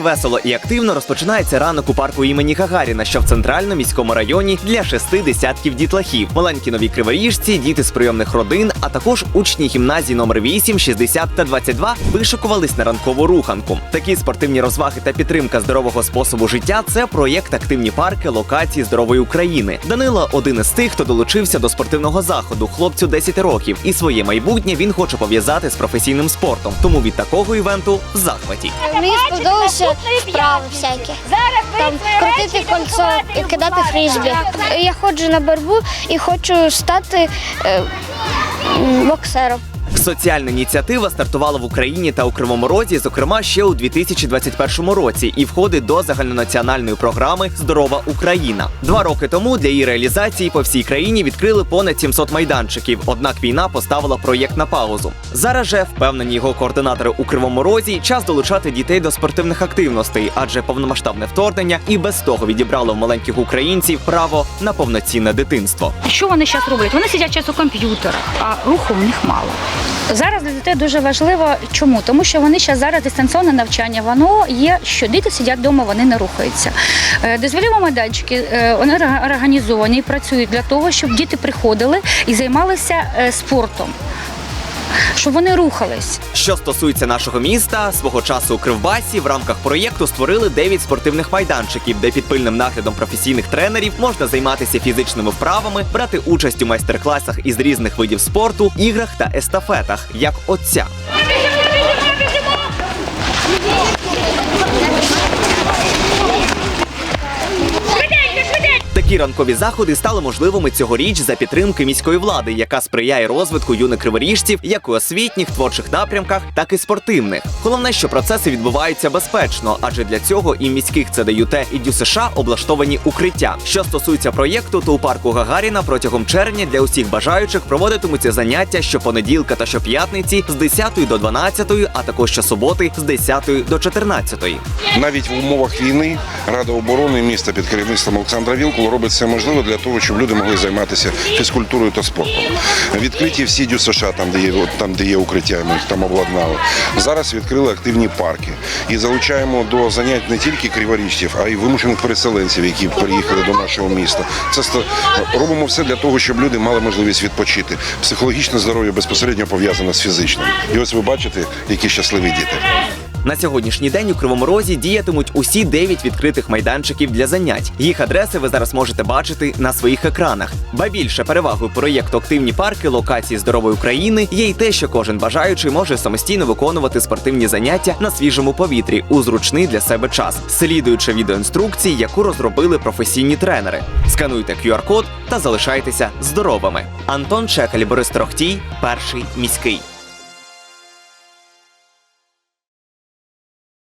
Так весело і активно розпочинається ранок у парку імені Гагаріна, що в центральному міському районі для шести десятків дітлахів. Маленькі нові криворіжці, діти з прийомних родин, а також учні гімназії номер 8, 60 та 22 вишикувались на ранкову руханку. Такі спортивні розваги та підтримка здорового способу життя це проєкт Активні парки локації здорової України. Данило один із тих, хто долучився до спортивного заходу. Хлопцю 10 років, і своє майбутнє він хоче пов'язати з професійним спортом. Тому від такого івенту в захваті. Мені сподобалося вправи всякі. Там крутити кольцо і кидати фрізбі. Я ходжу на борбу і хочу стати е, боксером. Соціальна ініціатива стартувала в Україні та у Кривому Розі, зокрема ще у 2021 році, і входить до загальнонаціональної програми Здорова Україна. Два роки тому для її реалізації по всій країні відкрили понад 700 майданчиків. Однак війна поставила проєкт на паузу. Зараз же впевнені його координатори у Кривому Розі час долучати дітей до спортивних активностей, адже повномасштабне вторгнення і без того відібрало в маленьких українців право на повноцінне дитинство. Що вони зараз роблять? Вони сидять час у комп'ютерах, а руху в них мало. Зараз для дітей дуже важливо. Чому? Тому що вони зараз зараз дистанційне навчання. Воно є, що діти сидять вдома, вони не рухаються. Дозволімо Дозволіві майданчики е, вони організовані працюють для того, щоб діти приходили і займалися е, спортом, щоб вони рухались. Що стосується нашого міста, свого часу у Кривбасі в рамках проєкту створили 9 спортивних майданчиків, де під пильним наглядом професійних тренерів можна займатися фізичними вправами, брати участь у майстер-класах із різних видів спорту, іграх та естафетах, як оця. Ранкові заходи стали можливими цьогоріч за підтримки міської влади, яка сприяє розвитку юних криворіжців як у освітніх творчих напрямках, так і спортивних. Головне, що процеси відбуваються безпечно, адже для цього і міських ЦДЮТ і ДЮСШ облаштовані укриття. Що стосується проєкту, то у парку Гагаріна протягом червня для усіх бажаючих проводитимуться заняття щопонеділка та щоп'ятниці з 10 до 12, а також щосуботи з 10 до 14. Навіть в умовах війни Рада оборони міста під керівництвом Олександра Вілкула робить все можливе для того, щоб люди могли займатися фізкультурою та спортом. Відкриті всі дю США, там де є там, де є укриття, ми їх там обладнали. Зараз відкрили активні парки і залучаємо до занять не тільки криворіжців, а й вимушених переселенців, які приїхали до нашого міста. Це робимо все для того, щоб люди мали можливість відпочити. Психологічне здоров'я безпосередньо пов'язане з фізичним. І ось ви бачите, які щасливі діти. На сьогоднішній день у Кривому Розі діятимуть усі 9 відкритих майданчиків для занять. Їх адреси ви зараз можете бачити на своїх екранах. Ба більше перевагою проєкту Активні парки локації здорової України є й те, що кожен бажаючий може самостійно виконувати спортивні заняття на свіжому повітрі у зручний для себе час, слідуючи відеоінструкції, яку розробили професійні тренери. Скануйте QR-код та залишайтеся здоровими. Антон Чекаль, Борис Трохтій, перший міський.